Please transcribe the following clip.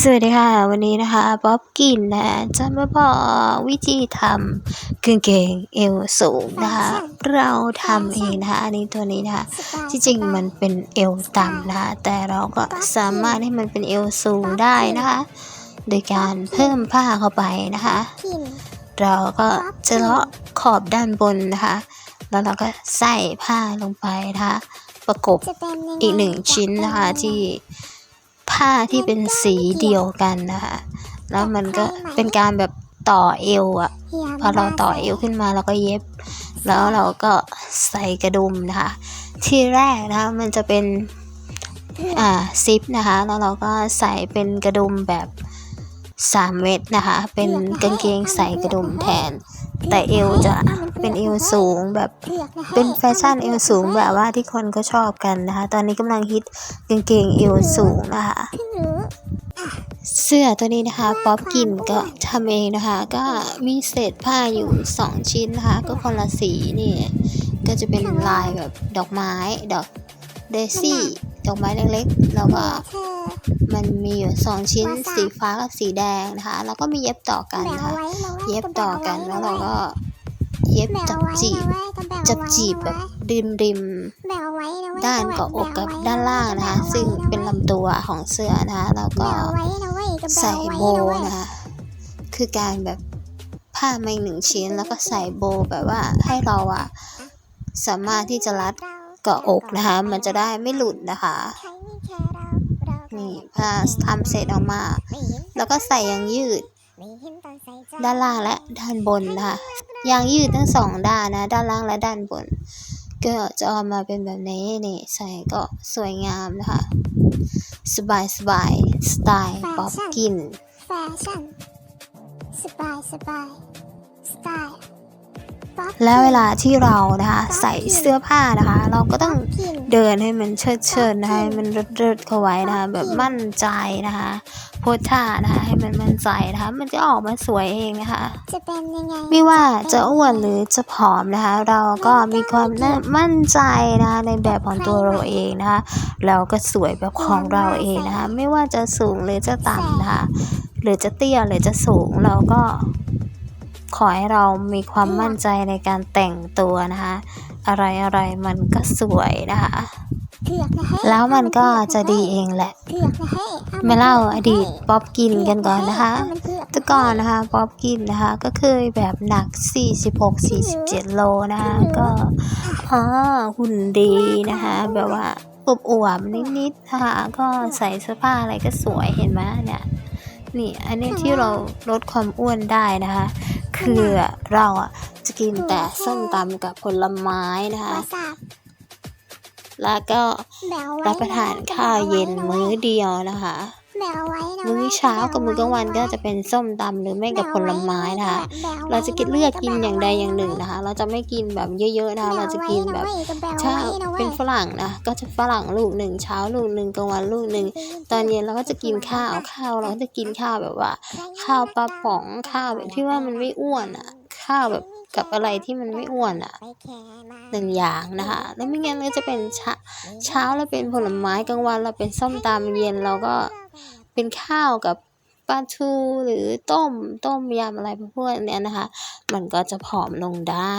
สวัสดีค่ะ วันนี้นะคะป๊อบกินนะจะมาบอกวิธีทำกางเกงเอวสูงนะคะเราทำเองนะคะอันนี้ตัวนี้นะคะที่จริงมันเป็นเอวต่ำนะคะแต่เราก็สามารถให้มันเป็นเอวสูงได้นะคะ โดยการเพิ่มผ้าเข้าไปนะคะ เราก็จะเลาะขอบด้านบนนะคะ แล้วเราก็ใส่ผ้าลงไปนะคะ ประกบอีกหนึ่งชิ้นนะคะที่ ผ้าที่เป็นสีเดียวกันนะคะแล้วมันก็เป็นการแบบต่อเอวอะพอเราต่อเอวขึ้นมาเราก็เย็บ แล้วเราก็ใส่กระดุมนะคะ ที่แรกนะคะมันจะเป็นอ่าซิปนะคะ แล้วเราก็ใส่เป็นกระดุมแบบ 3 เม็ดนะคะ เป็นกางเกงใส่กระดุมแทน แต่เอวจะเป็นเอวสูงแบบเป็นแฟชั่นเอวสูงแบบว่าที่คนก็ชอบกันนะคะ ตอนนี้กำลังฮิตกางเกงเอวสูงนะคะเสื้อตัวนี้นะคะป๊อปกินก็ทำเองนะคะ ก็มีเศษผ้าอยู่ 2 ชิ้นนะคะ ก็คนละสีนี่ ก็จะเป็นลายแบบดอกไม้ ดอกเดซี่ ดอกไม้เล็กๆ แล้วก็มันมีอยู่2ชิ้นสีฟ้ากับสีแดงนะคะแล้วก็มีเย็บต่อกันนะคะเย็บต่อกันแล้วเราก็ เย็บจับจีบจับจีบแบบริมริมๆด้านเกาะอกกับด้านล่างนะคะ ซึ่งเป็นลำตัวของเสื้อนะคะแล้วก็ใส่โบนะคะคือการแบบผ้ามาอีกหนึ่งชิ้นแล้วก็ใส่โบแบบว่าให้เราอะสามารถที่จะรัดเกาะอกนะคะ มันจะได้ไม่หลุดนะคะ นี่ผ้าทำเสร็จออกมา แล้วก็ใส่ยางยืด ด้านล่างและด้านบนนะคะยางยืดทั้งสองด้านนะ ด้านล่างและด้านบน ก็จะออกมาเป็นแบบนี้นี่ใส่ก็สวยงามนะคะ สบายสบายสไตล์ป๊อปกินแฟชั่นสบายสบายสไตล์ป๊อป แล้วเวลาที่เรานะคะใส่เสื้อผ้านะคะ เราก็ต้องกินเดินให้มันเชิดเชิดนะคะให้มันเริดเริดเข้าไว้นะคะแบบมั่นใจนะคะโพสท่านะคะให้มันมั่นใจนะคะ มันจะออกมาสวยเองนะคะ จะเป็นยังไงไม่ว่าจะอ้วนหรือจะผอมนะคะ เราก็มีความน่ามั่นใจนะคะในแบบของตัวเราเองนะคะ เราก็สวยแบบของเราเองนะคะ ไม่ว่าจะสูงหรือจะต่ำนะคะ หรือจะเตี้ยหรือจะสูงเราก็ ขอให้เรามีความมั่นใจในการแต่งตัวนะคะ อะไรอะไรมันก็สวยนะคะเผือกนะให้แล้วมันก็จะดีเองแหละเผือกนะให้มาเล่าอดีตป๊อปกินกันก่อนนะคะมันเผือกแต่ก่อนนะคะป๊อปกินนะคะ ก็เคยแบบหนัก 46-47 โลนะคะ ก็อ๋อหุ่นดีนะคะ แบบว่าอวบๆนิดๆนะคะก็ใส่เสื้อผ้าอะไรก็สวยเห็นไหมเนี่ยนี่อันนี้ที่เราลดความอ้วนได้นะคะ คือเราอะจะกินแต่ส้มตำกับผลไม้นะคะวาซาบแล้วก็แบวไว้รับประทานข้าวเย็นมื้อเดียวนะคะแบวไว้นะ มื้อเช้ากับมื้อกลางวันก็จะเป็นส้มตำหรือไม่กับผลไม้นะคะ เราจะกินเลือกกินอย่างใดอย่างหนึ่งนะคะ เราจะไม่กินแบบเยอะๆนะคะ เราจะกินแบบถ้าเป็นฝรั่งนะ ก็จะฝรั่งลูกหนึ่งเช้าลูกหนึ่งกลางวันลูกหนึ่งตอนเย็นเราก็จะกินข้าวข้าวเราก็จะกินข้าวแบบว่า ข้าวปลาป๋องข้าวแบบที่ว่ามันไม่อ้วนอะ ข้าวแบบ กับอะไรที่มันไม่อ้วนอะหนึ่งอย่างนะคะแล้วไม่งั้นก็จะเป็นเช้าเช้าเราเป็นผลไม้กลางวันเราเป็นส้มตำเย็นเราก็เป็นข้าวกับปลาทูหรือต้มต้มยำอะไรพวกนี้นะคะ มันก็จะผอมลงได้